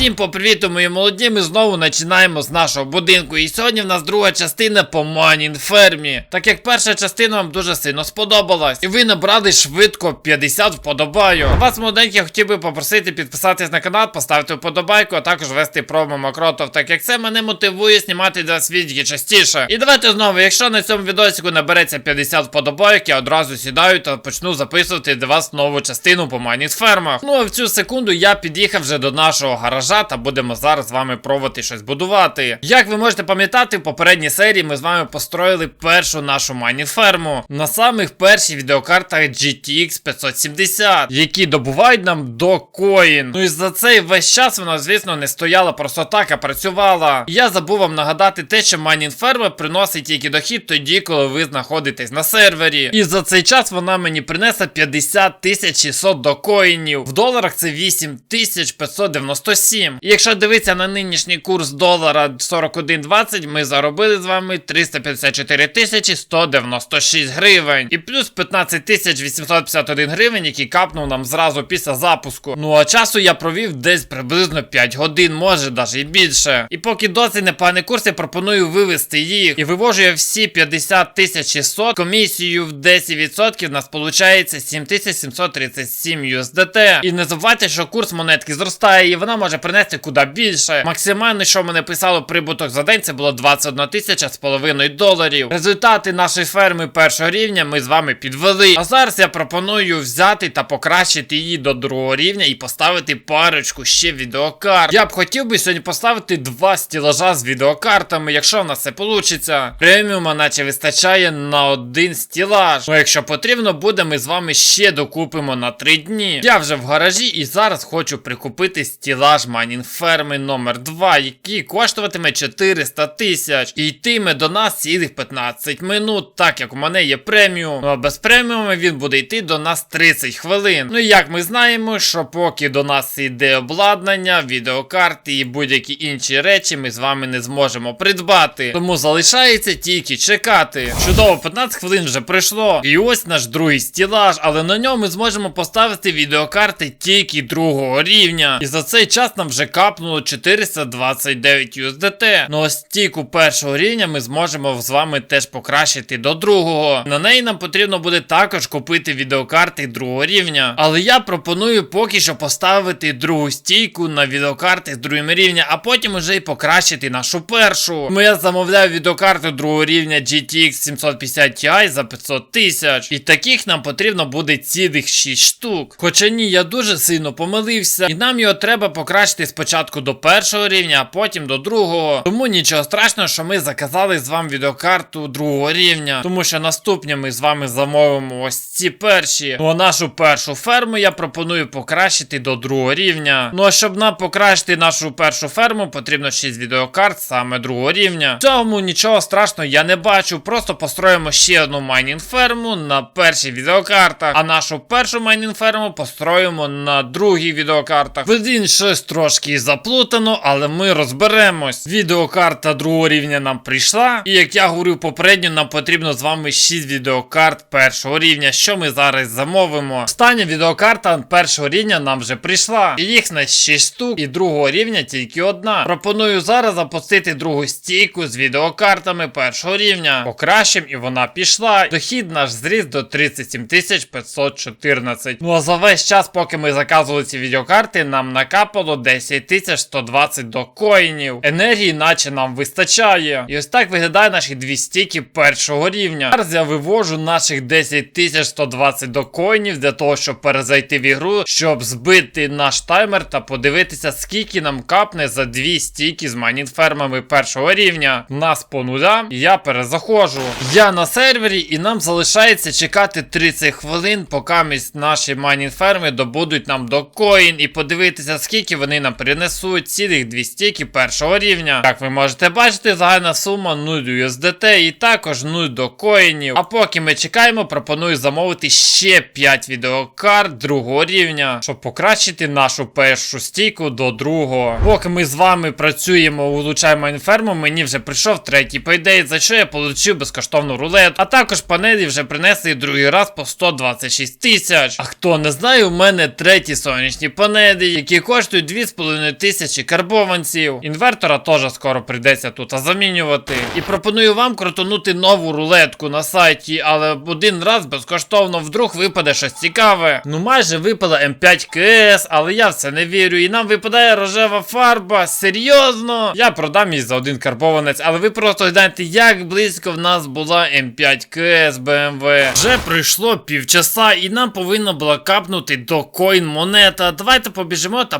Всім попривіту, мої молоді. Ми знову починаємо з нашого будинку. І сьогодні в нас друга частина по Манін фермі. Так як перша частина вам дуже сильно сподобалась. І ви набрали швидко 50 вподобаю. Вас, молоденькі, я хотів би попросити підписатись на канал, поставити вподобайку, а також вести промо Макротов, так як це мене мотивує знімати для вас частіше. І давайте знову, якщо на цьому відосику набереться 50 вподобайок, я одразу сідаю та почну записувати для вас нову частину по Майніс фермах. Ну а в цю секунду я під'їхав вже до нашого гаража та будемо зараз з вами пробувати щось будувати. Як ви можете пам'ятати, в попередній серії ми з вами построїли першу нашу майні ферму на самих перших відеокартах GTX 570, які добувають нам до коін. Ну і за цей весь час вона, звісно, не стояла просто так, а працювала. Я забув вам нагадати те, що майнінг ферма приносить тільки дохід тоді, коли ви знаходитесь на сервері. І за цей час вона мені принесла 50 600 до коїнів. В доларах це 8597. І якщо дивитися на нинішній курс долара 41.20, ми заробили з вами 354 тисячі 196 гривень. І плюс 15 тисяч 851 гривень, який капнув нам зразу після запуску. Ну а часу я провів десь приблизно 5 годин, може навіть і більше. І поки досить непоганий курс, я пропоную вивести їх. І вивожу я всі 50 тисяч 600, комісію в 10% в нас виходить 7737 USDT. І не забувайте, що курс монетки зростає, і вона може принести куди більше. Максимально, що мене писало прибуток за день, це було 21 тисяча з половиною доларів. Результати нашої ферми першого рівня ми з вами підвели. А зараз я пропоную взяти та покращити її до другого рівня і поставити парочку ще відеокарт. Я б хотів би сьогодні поставити два стілажа з відеокартами, якщо в нас це вийде. Преміума наче вистачає на один стілаж. Ну якщо потрібно буде, ми з вами ще докупимо на 3 дні. Я вже в гаражі і зараз хочу прикупити стілаж майнінг ферми номер 2 який коштуватиме 400 тисяч. І йтиме до нас цілих 15 минут, так як у мене є преміум. Ну а без преміума він буде йти до нас 30 хвилин. Ну і як ми знаємо, що поки до нас йде обладнання, відеокарти і будь-які інші речі, ми з вами не зможемо придбати. Тому залишається тільки чекати. Чудово, 15 хвилин вже пройшло. І ось наш другий стілаж, але на ньому ми зможемо поставити відеокарти тільки другого рівня. І за цей час нам вже капнуло 429 USDT. Ну ось стійку першого рівня ми зможемо з вами теж покращити до другого. На неї нам потрібно буде також купити відеокарти другого рівня. Але я пропоную поки що поставити другу стійку на відеокарти з другим рівня, а потім уже і покращити нашу першу. Тому я замовляю відеокарту другого рівня GTX 750 Ti за 500 тисяч. І таких нам потрібно буде цілих 6 штук. Хоча ні, я дуже сильно помилився, і нам його треба покращити спочатку до першого рівня, а потім до другого. Тому нічого страшного, що ми заказали з вами відеокарту другого рівня. Тому що наступні ми з вами замовимо ось ці перші. Ну а нашу першу ферму я пропоную покращити до другого рівня. Ну а щоб нам покращити нашу першу ферму, потрібно 6 відеокарт саме другого рівня. В цьому нічого страшного я не бачу. Просто построїмо ще одну майнінг ферму на першій відеокартах. А нашу першу майнінг ферму построїмо на другій відеокартах. Блін, щось трошки заплутано, але ми розберемось. Відеокарта другого рівня нам прийшла. І як я говорив попередньо, нам потрібно з вами 6 відеокарт першого рівня, що ми зараз замовимо. Остання відеокарта першого рівня нам вже прийшла. І їх на 6 штук, і другого рівня тільки одна. Пропоную зараз запустити другу стійку з відеокартами першого рівня. Покращим, і вона пішла. Дохід наш зріс до 37 514. Ну а за весь час, поки ми заказували ці відеокарти, нам накапало 10 120 до коїнів. Енергії, наче нам вистачає. І ось так виглядає наші дві стійки першого рівня. Зараз я вивожу наших 10 120 до коїнів для того, щоб перезайти в ігру, щоб збити наш таймер та подивитися, скільки нам капне за дві стійки з майнінг-фермами першого рівня. Нас по нулям, я перезаходжу. Я на сервері, і нам залишається чекати 30 хвилин, поки наші майнінг-ферми добудуть нам до коін і подивитися, скільки вони нам принесуть цілих дві стійки першого рівня. Як ви можете бачити, загальна сума 0 USDT і також 0 до коїнів. А поки ми чекаємо, пропоную замовити ще 5 відеокарт другого рівня, щоб покращити нашу першу стійку до другого. Поки ми з вами працюємо, улучшаємо інферму, мені вже прийшов третій пейдей, за що я отримав безкоштовну рулету. А також панелі вже принесли другий раз по 126 тисяч. А хто не знає, у мене треті сонячні панелі, які коштують 2,5 тисячі карбованців. Інвертора теж скоро прийдеться тут замінювати. І пропоную вам крутонути нову рулетку на сайті, але один раз безкоштовно вдруг випаде щось цікаве. Ну майже випала М5 КС, але я в це не вірю. І нам випадає рожева фарба. Серйозно? Я продам її за один карбованець, але ви просто гляньте, як близько в нас була М5 КС BMW. Вже пройшло півчаса, і нам повинно було капнути до коін монета. Давайте побіжимо та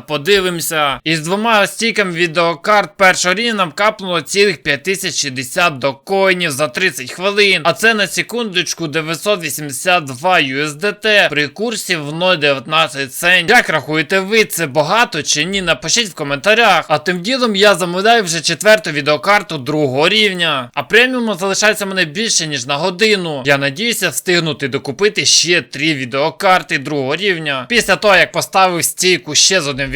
подивимося. Із двома стіками відеокарт першого рівня капнуло цілих 5060 до коїнів за 30 хвилин. А це на секундочку 982 USDT при курсі в 0,19 цент. Як рахуєте ви, це багато чи ні? Напишіть в коментарях. А тим ділом я замовляю вже четверту відеокарту другого рівня. А преміуму залишається мене більше, ніж на годину. Я надіюся встигнути докупити ще три відеокарти другого рівня. Після того, як поставив стійку ще з одним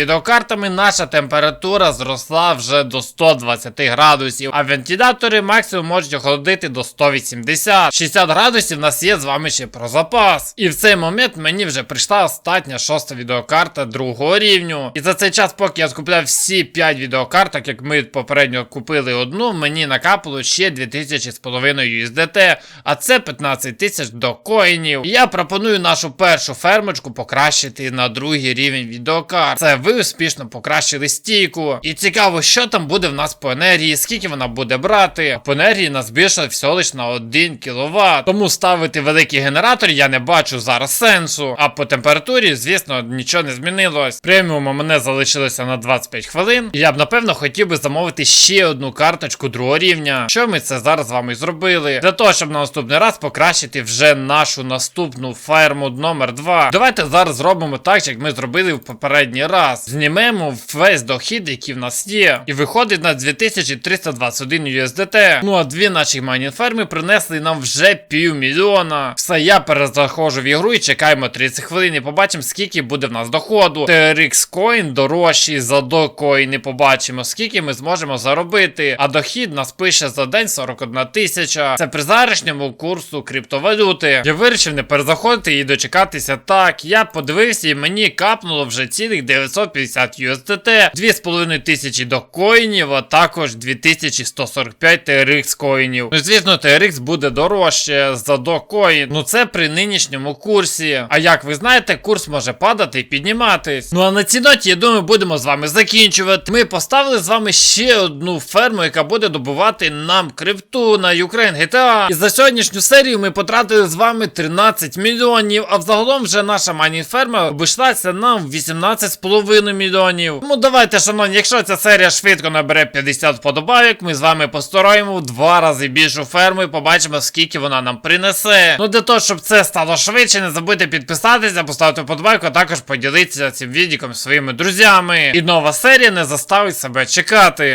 відеокартами, наша температура зросла вже до 120 градусів, а вентилятори максимум можуть охолодити до 180. 60 градусів в нас є з вами ще про запас. І в цей момент мені вже прийшла остання шоста відеокарта другого рівню. І за цей час, поки я скупляв всі 5 відеокарток, як ми попередньо купили одну, мені накапало ще 2000 з половиною USDT, а це 15 тисяч до коїнів. І я пропоную нашу першу фермочку покращити на другий рівень відеокарт. Це ви успішно покращили стійку. І цікаво, що там буде в нас по енергії, скільки вона буде брати. По енергії нас більше всього лише на 1 кВт. Тому ставити великий генератор я не бачу зараз сенсу. А по температурі, звісно, нічого не змінилось. Преміум у мене залишилося на 25 хвилин. І я б напевно хотів би замовити ще одну карточку другого рівня. Що ми це зараз з вами зробили? Для того, щоб на наступний раз покращити вже нашу наступну ферму номер 2. Давайте зараз зробимо так, як ми зробили в попередній раз. Знімемо весь дохід, який в нас є. І виходить на 2321 USDT. Ну а дві наші майнінг-ферми принесли нам вже півмільйона. Все, я перезаходжу в ігру і чекаємо 30 хвилин і побачимо, скільки буде в нас доходу. TRX Coin дорожчий за докоїни побачимо, скільки ми зможемо заробити. А дохід нас пише за день 41 тисяча. Це при зарішньому курсу криптовалюти. Я вирішив не перезаходити і дочекатися так. Я подивився і мені капнуло вже цілих 950 USDT, 2,5 тисячі до коїнів, а також 2145 TRX коїнів. Ну, звісно, TRX буде дорожче за докоін. Ну це при нинішньому курсі. А як ви знаєте, курс може падати і підніматись. Ну а на цій ноті, я думаю, будемо з вами закінчувати. Ми поставили з вами ще одну ферму, яка буде добувати нам крипту на Ukraine GTA. І за сьогоднішню серію ми потратили з вами 13 мільйонів. А взагалом вже наша майні-ферма обійшлася нам в 18,5 мільйонів. Тому давайте, шановні, якщо ця серія швидко набере 50 вподобайок, ми з вами постараємо в два рази більшу ферму і побачимо, скільки вона нам принесе. Ну для того, щоб це стало швидше, не забудьте підписатися, поставити вподобайку, а також поділитися цим відіком зі своїми друзями. І нова серія не заставить себе чекати.